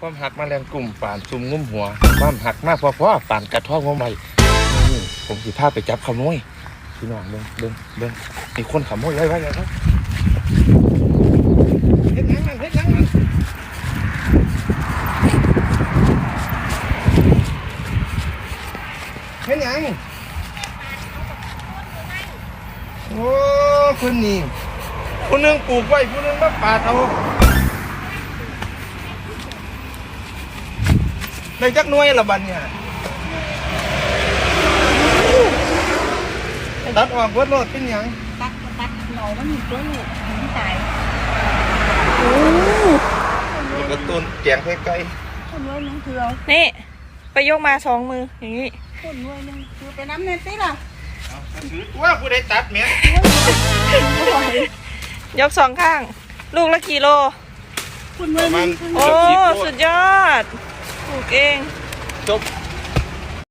ความหักมาแรงกลุ่มป่านซุ่มงุ้มหัว ความหักมากพอพอป่านกระท้องหัวใหม่นี่ผมสิพาไปจับขโมยพี่น้องเบิ่งเบิ่งเบิ่งมีคนขโมยไว้ไว้ไว้ครับเฮ็ดยังนั่นเฮ็ดยังนั่นเฮ็ดยังโอ้คนนี้ผู้หนึงปลูกไว้ผู้หนึงมาปาดเอา ในจักหน่วยละบัดเนี่ยตัดออกเบิดโลดเป็นหยังตัดตัดหน่อมันมีตัวลูกมันตายกระตุ้นแกงไข่ไก่คนรวยนึงคือเอานี่ไปยกมาสองมืออย่างนี้คนรวยนึงคือไปน้ำเน็ตติล่ะถือตัวผู้ใดตัดเมียยกสองข้าง ลูกละกี่โลคนรวยนึงคือโอ้ สุดยอดปลูก เอง จบ